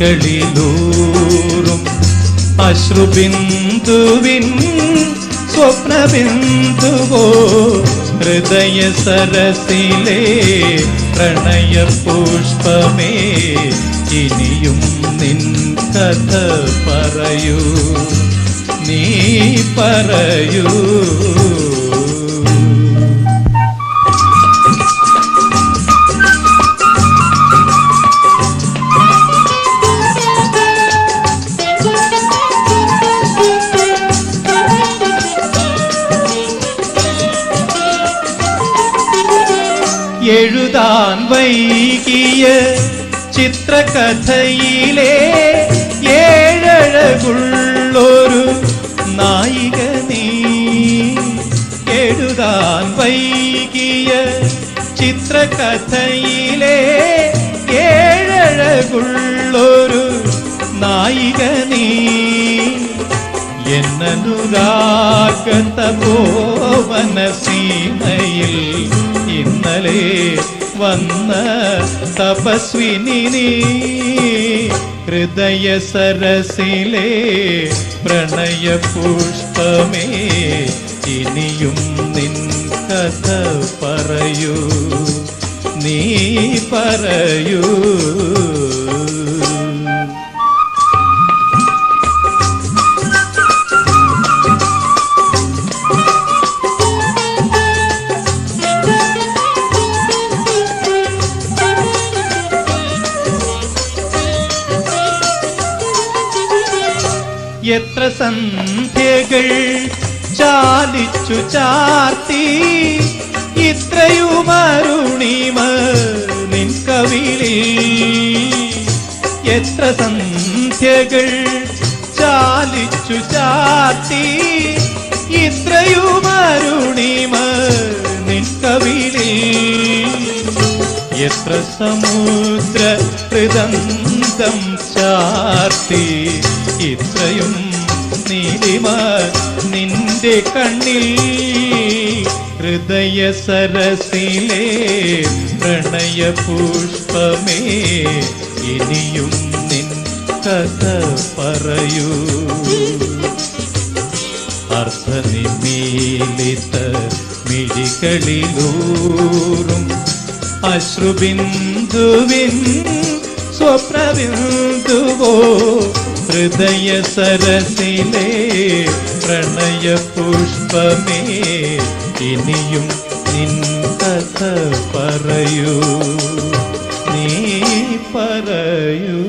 മിഴികളിലൂറും അശ്രുബിന്ദുവിൻ സ്വപ്നബിന്ദുവോ ഹൃദയ സരസിലെ പ്രണയ പുഷ്പമേ ഇനിയും നിൻ കഥ പറയൂ നീ പറയൂ. എഴുതാൻ വൈകിയ ചിത്രകഥയിലെ ഏഴഴകുള്ളൊരു നായിക നീ എഴുതാൻ വൈകിയ ചിത്രകഥയിലെ ഏഴഴകുള്ളൊരു നായിക നീ എന്നനുരാഗതപോവന സീമയിൽ ഇന്നലെ വന്ന തപസ്വിനി ഹൃദയ സരസിലെ പ്രണയ പുഷ്പമേ ഇനിയും നിൻ കഥ പറയൂ. നീ പറയൂ. എത്ര സന്ധ്യകൾ ചാലിച്ചു ചാർത്തി ഇത്രയുമരുണിമ നിൻ കവിളിൽ. എത്ര സന്ധ്യകൾ ചാലിച്ചു ചാർത്തി ഇത്രയുമരുണിമ നിൻ കവിളിൽ. എത്ര സമുദ്ര ഹൃദന്തം ചാർത്തി. ഇത്രയും നീലിമ നിന്റെ കണ്ണിൽ ഹൃദയ സരസിലെ പ്രണയ പുഷ്പമേ. ഇനിയും നിൻ കഥ പറയൂ. അർത്ഥനിമീലിത മിഴികളിലൂറും അശ്രുബിന്ദുവിൻ സ്വപ്നബിന്ദുവോ ഹൃദയ സരസിലെ പ്രണയ പുഷ്പമേ ഇനിയും നിൻ കഥ പറയൂ നീ പറയൂ.